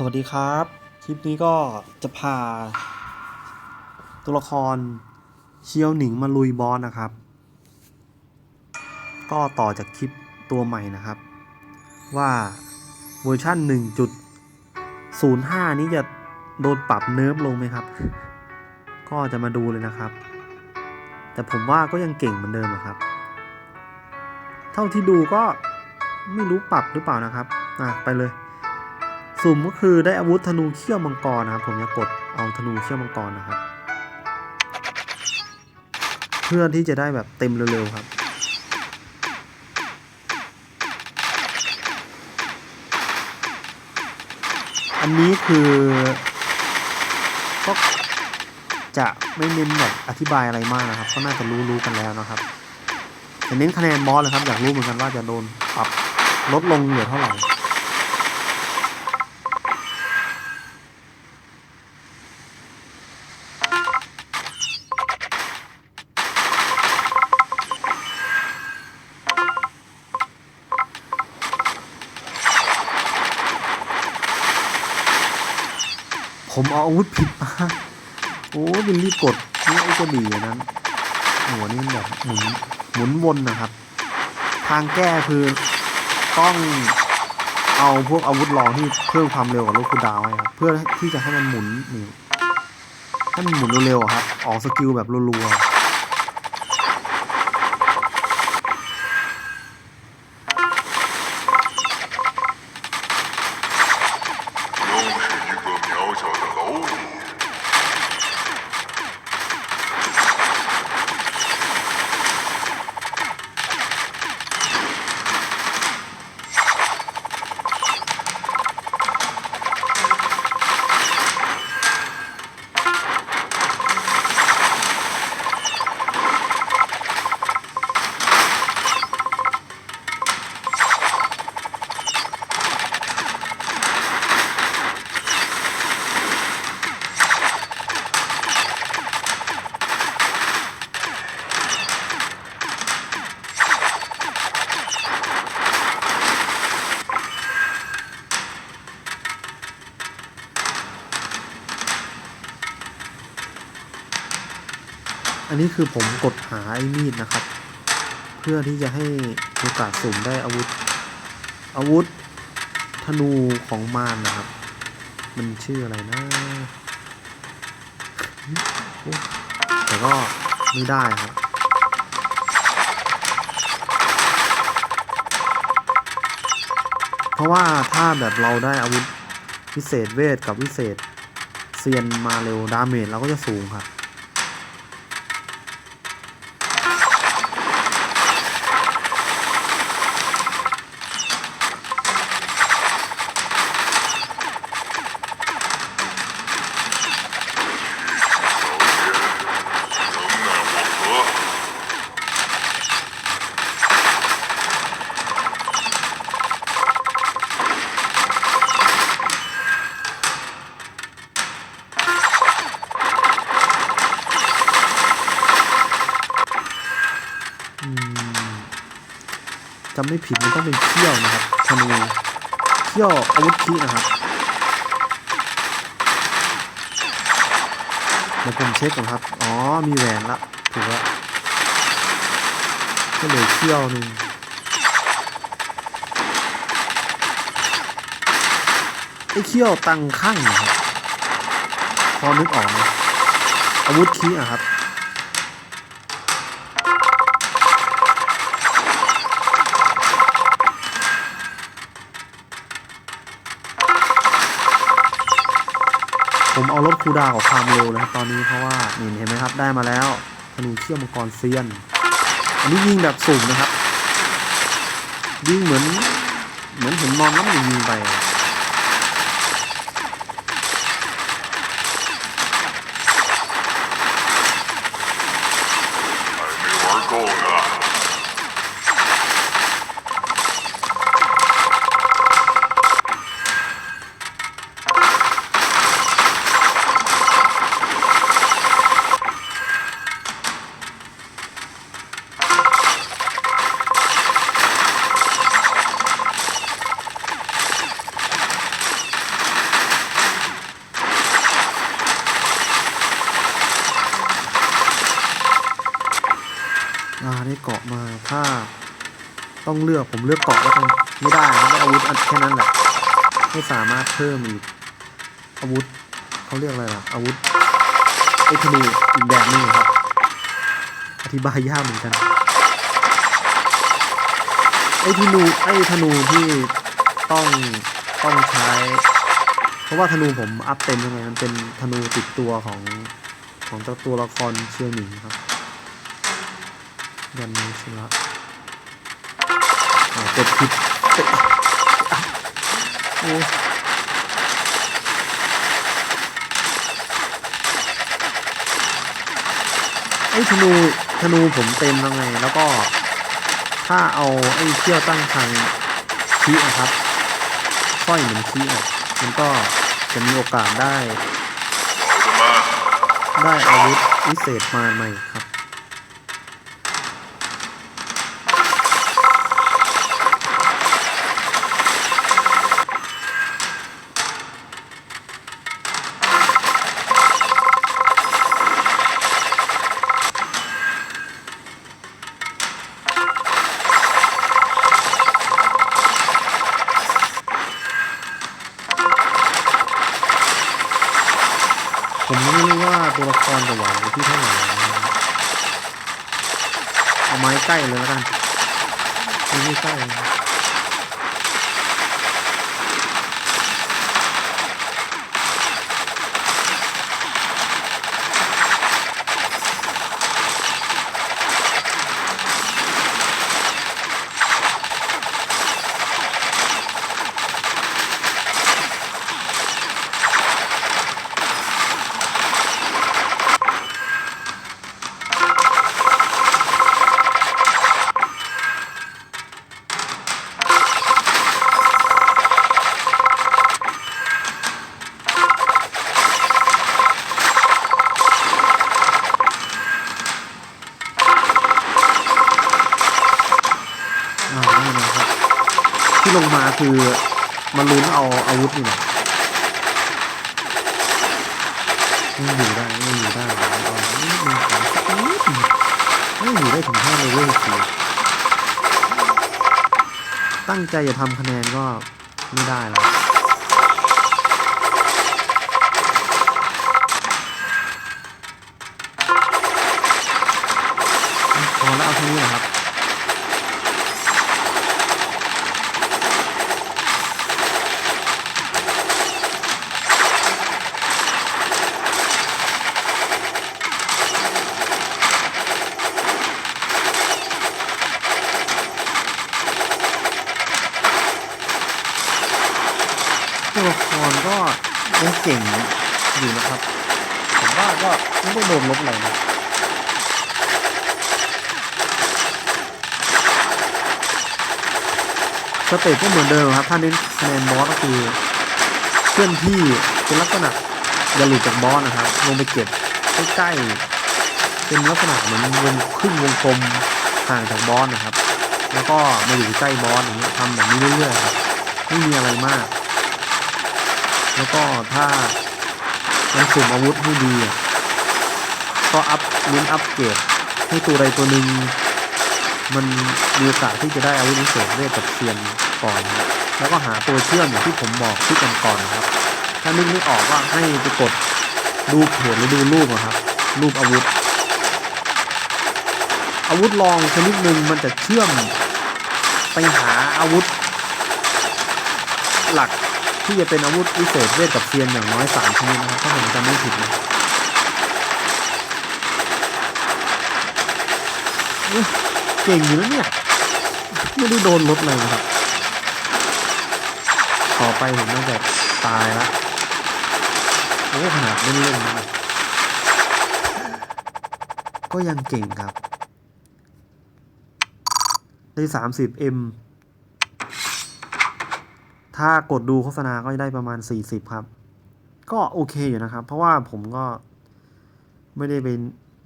สวัสดีครับ คลิปนี้ก็จะพา ตัวละครเชียวหนิงมาลุยบอสนะครับ ก็ต่อจากคลิปตัวใหม่นะครับ ว่าเวอร์ชัน1.05 นี้จะโดนปรับเนิร์ฟลงไหมครับ ก็จะมาดูเลยนะครับ แต่ผมว่าก็ยังเก่งเหมือนเดิมอะครับ เท่าที่ดูก็ไม่รู้ปรับหรือเปล่านะครับ อะ ไปเลย สุ่มก็คือได้อาวุธธนูเขี้ยวมังกรนะครับ ผมจะกดเอาธนูเขี้ยวมังกรนะครับ เพื่อที่จะได้แบบเต็มเร็วๆครับอันนี้คือก็จะไม่เน้นแบบอธิบายอะไรมากนะครับก็น่าจะรู้ๆกันแล้วนะครับแต่เน้นคะแนนบอสเลยครับอยากรู้เหมือนกันว่าจะโดนปรับลดลงเหลือเท่าไหร่ ผมเอาอาวุธผิดมาโอ้ยมันรีบกดนี่ไอ้กระบี่อันนั้นหัวนี่มันแบบหมุนหมุนวนนะครับ ทางแก้คือต้องเอาพวกอาวุธรองที่เพิ่มความเร็วกับลูกคูดาวน์ให้ครับเพื่อที่จะให้มันหมุนนี่ให้มันหมุนเร็วๆครับออกสกิลแบบรัวๆ นนี้คือผมกดหาไอ้มีดนะครับ เพื่อที่จะให้โอกาสสุ่มได้อาวุธ อาวุธธนูของมารนะครับ มันชื่ออะไรนะแต่ก็ไม่ได้ครับเพราะว่าถ้าแบบเราได้อาวุธวิเศษเวทกับวิเศษเซียนมาเร็วดาเมจเราก็จะสูงครับ จำไม่ผิดมันต้องเป็นเขี้ยวนะครับธนูเขี้ยวอาวุธคีนะครับเดี๋ยวผมเช็คก่อนครับ อ๋อ มีแหวนละถูกแล้วก็เหลยเขี้ยวหนึ่งไอ้เขี้ยวตังข้างนะครับ พอนึกออกนะอาวุธคีอะครับ ผมเอารถคูดาวน์กับความเร็วนะครับตอนนี้เพราะว่านี่เห็นไหมครับได้มาแล้วธนูเขี้ยวมังกรเซียน อันนี้ยิงแบบสุ่มนะครับ ยิงเหมือน เหมือนเห็นมองน้ำหนึ่งยิงไป เกาะมาถ้าต้องเลือกผมเลือกเกาะแล้วกันไม่ได้ครับได้อาวุธแค่นั้นแหละไม่สามารถเพิ่มอีกอาวุธเขาเรียกอะไรล่ะอาวุธไอ้ธนูอีกแบบนึงครับ อธิบายยากเหมือนกันไอ้ธนูไอ้ธนูที่ต้องต้องใช้ เพราะว่าธนูผมอัพเต็มยังไงมันเป็นธนูติดตัวของของตัวละครเชียร์หนิงครับ ยันนี้ชนะเกิดผิดโอ้ไอ้ธนูธนูผมเต็มแล้วไง แล้วก็ ถ้าเอาไอ้เที่ยวตั้งทางชี้นะครับค่อยเหมือนชี้อะมันก็จะมีโอกาสได้ ได้อาวุธวิเศษมาใหม่ครับ ตัวละครจะหวางที่เท่าไหร่เอาไม้ใกล้เลยแล้วกัน ไม่ใกล้ ที่ลงมาคือมาลุ้นเอาอาวุธนี่แหละยังอยู่ได้ยังอยู่ได้เอานิดนึงขอสักนิดนึงไม่อยู่ได้ถึงห้าเลเวลสี่ตั้งใจจะทำคะแนนก็ไม่ได้แล้วพอแล้วเอาเท่านี้นะครับ ตัวละครก็ยังเก่งอยู่นะครับ ผมว่าก็ไม่ได้โดนลบอะไรนะสเตจก็เหมือนเดิมครับ ถ้าเน้นคะแนนบอสก็คือเคลื่อนที่เป็นลักษณะอย่าหลุดจากบอสนะครับ ลงไปเก็บใกล้ๆเป็นลักษณะเหมือนวงครึ่งวงกลมห่างจากบอสนะครับ แล้วก็มาอยู่ใกล้บอสอย่างเงี้ยทำแบบนี้เรื่อยๆครับไม่มีอะไรมาก แล้วก็ถ้ามันสุ่มอาวุธให้ดีก็อัพเน้นอัพเกรดให้ตัวใดตัวหนึ่งมันมีโอกาสที่จะได้อาวุธวิเศษเวทกับเซียนก่อน แล้วก็หาตัวเชื่อมอย่างที่ผมบอกที่ก่อนก่อนนะครับ ถ้านึกไม่ออกก็ให้ไปกดดูเพจหรือดูรูปอะครับ รูปอาวุธ อาวุธลองชนิดหนึ่งมันจะเชื่อมไปหาอาวุธ หลัก ที่จะเป็นอาวุธวิเศษเวทกับเซียนอย่างน้อยสามชนิดนะครับถ้าผมจำไม่ผิดนะเก่งอยู่แล้วเนี่ยไม่ได้โดนลดเลยนะครับ ต่อไปผมน่าจะตายละโอ้ขนาดเล่นๆนะก็ยังเก่งครับได้สามสิบเอ็ม ถ้ากดดูโฆษณาก็จะได้ประมาณ 40 ครับ ก็โอเคอยู่นะครับ เพราะว่าผมก็ไม่ได้ไป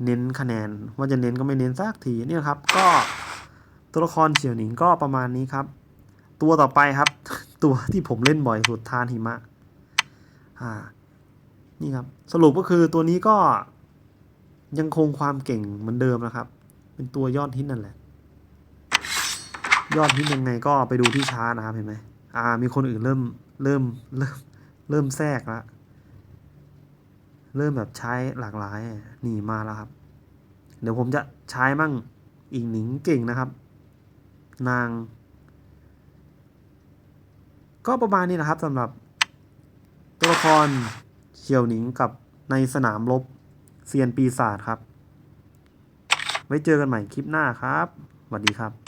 เน้นคะแนน ว่าจะเน้นก็ไม่เน้นสักทีนี่ครับ ก็ตัวละครเฉียวหนิงก็ประมาณนี้ครับ ตัวต่อไปครับ ตัวที่ผมเล่นบ่อยสุดทานหิมะอ่านี่ครับ สรุปก็คือตัวนี้ก็ยังคงความเก่งเหมือนเดิมนะครับ เป็นตัวยอดฮิตนั่นแหละ ยอดฮิตยังไงก็ไปดูที่ชาร์ตนะครับเห็นไหม อ่ามีคนอื่นเริ่มเริ่มเริ่มเริ่มแทรกแล้วเริ่มแบบใช้หลากหลายอะนี่มาแล้วครับ เดี๋ยวผมจะใช้มั่งอีกหนิงเก่งนะครับ นาง ก็ประมาณนี้นะครับสำหรับ ตัวละครเฉียวหนิงกับในสนามรบเซียนปีศาจครับ ไว้เจอกันใหม่คลิปหน้าครับสวัสดีครับ